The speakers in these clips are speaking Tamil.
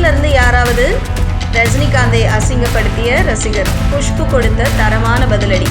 அதாவது ரஜினிகாந்தை அசிங்கப்படுத்திய ரசிகர் குஷ்பு கொடுத்த தரமான பதிலடி.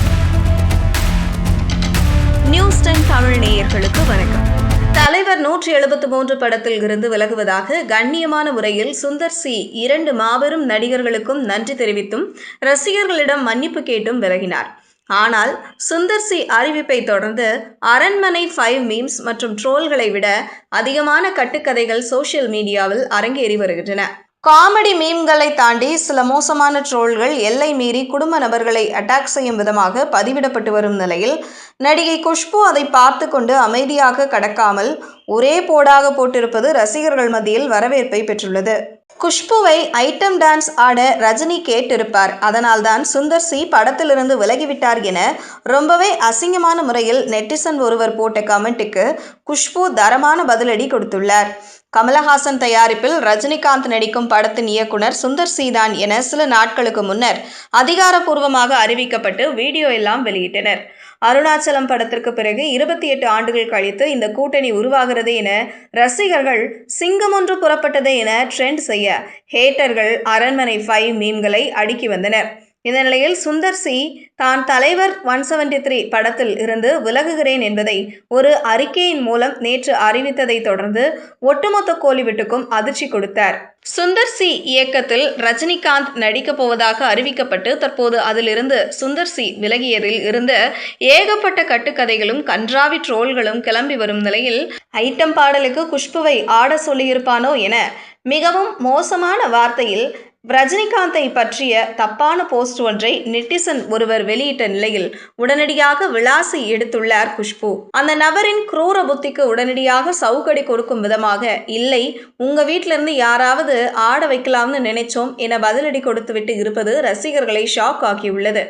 நியூஸ் டைம் தமிழ் நேயர்களுக்கு வணக்கம். தலைவர் நூற்றி எழுபத்து மூன்று படத்தில் இருந்து விலகுவதாக கண்ணியமான முறையில் சுந்தர் சி இரண்டு மாபெரும் நடிகர்களுக்கும் நன்றி தெரிவித்தும் ரசிகர்களிடம் மன்னிப்பு கேட்டும் விலகினார். ஆனால் சுந்தர் சி அறிவிப்பை தொடர்ந்து அரண்மனை ஃபைவ் மீம்ஸ் மற்றும் ட்ரோல்களை விட அதிகமான கட்டுக்கதைகள் சோஷியல் மீடியாவில் அரங்கேறி வருகின்றன. காமெடி மீம்களை தாண்டி சில மோசமான ட்ரோல்கள் எல்லை மீறி குடும்ப நபர்களை அட்டாக் செய்யும் விதமாக பதிவிடப்பட்டு வரும் நிலையில் நடிகை குஷ்பு அதை பார்த்து கொண்டு அமைதியாக கடக்காமல் ஒரே போடாக போட்டிருப்பது ரசிகர்கள் மத்தியில் வரவேற்பை பெற்றுள்ளது. குஷ்புவை ஐட்டம் டான்ஸ் ஆட ரஜினி கேட்டிருப்பார். அதனால்தான் சுந்தர் சி படத்திலிருந்து விலகிவிட்டார் என ரொம்பவே அசிங்கமான முறையில் நெட்டிசன் ஒருவர் போட்ட கமெண்ட்டுக்கு குஷ்பு தரமான பதிலடி கொடுத்துள்ளார். கமலஹாசன் தயாரிப்பில் ரஜினிகாந்த் நடிக்கும் படத்தின் இயக்குனர் சுந்தர் சீதான் என சில நாட்களுக்கு முன்னர் அதிகாரப்பூர்வமாக அறிவிக்கப்பட்டு வீடியோ எல்லாம் வெளியிட்டனர். அருணாச்சலம் படத்திற்கு பிறகு இருபத்தி எட்டு ஆண்டுகள் கழித்து இந்த கூட்டணி உருவாகிறது என ரசிகர்கள் சிங்கம் ஒன்று புறப்பட்டது என ட்ரெண்ட் செய்ய ஹேட்டர்கள் அரண்மனை ஃபைவ் மீம்களை அடுக்கி வந்தனர். இந்த நிலையில் சுந்தர் சி தான் தலைவர் ஒன் செவன்டி த்ரீ படத்தில் இருந்து விலகுகிறேன் என்பதை ஒரு அறிக்கையின் மூலம் நேற்று அறிவித்ததை தொடர்ந்து ஒட்டுமொத்த கோலிவுட்டுக்கும் அதிர்ச்சி கொடுத்தார். சுந்தர் சி இயக்கத்தில் ரஜினிகாந்த் நடிக்கப் போவதாக அறிவிக்கப்பட்டு தற்போது அதிலிருந்து சுந்தர் சி விலகியதில் இருந்து ஏகப்பட்ட கட்டுக்கதைகளும் கன்றாவி ட்ரோல்களும் கிளம்பி வரும் நிலையில் ஐட்டம் பாடலுக்கு குஷ்புவை ஆட சொல்லியிருப்பானோ என மிகவும் மோசமான வார்த்தையில் ரஜினிகாந்தை பற்றிய தப்பான போஸ்ட் ஒன்றை நெட்டிசன் ஒருவர் வெளியிட்ட நிலையில் உடனடியாக விளாசி எடுத்துள்ளார் குஷ்பு. அந்த நபரின் குரூர புத்திக்கு உடனடியாக சவுக்கடி கொடுக்கும் விதமாக இல்லை உங்க வீட்டிலிருந்து யாராவது ஆட வைக்கலாம்னு நினைச்சோம் என பதிலடி கொடுத்துவிட்டு இருப்பது ரசிகர்களை ஷாக் ஆக்கியுள்ளது.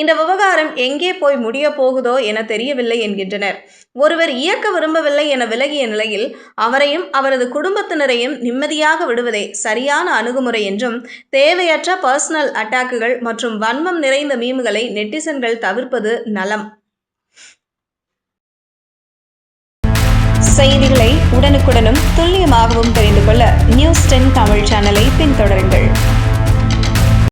இந்த விவகாரம் எங்கே போய் முடிய போகுதோ என தெரியவில்லை என்கின்றனர். ஒருவர் இயக்க விரும்பவில்லை என விலகிய நிலையில் அவரையும் அவரது குடும்பத்தினரையும் நிம்மதியாக விடுவதே சரியான அணுகுமுறை என்றும் தேவையற்ற பர்சனல் அட்டாக்குகள் மற்றும் வன்மம் நிறைந்த மீம்களை நெட்டிசன்கள் தவிர்ப்பது நலம். செய்திகளை உடனுக்குடனும் துல்லியமாகவும் தெரிந்து கொள்ள நியூஸ் டென் தமிழ் சேனலை பின்தொடருங்கள்.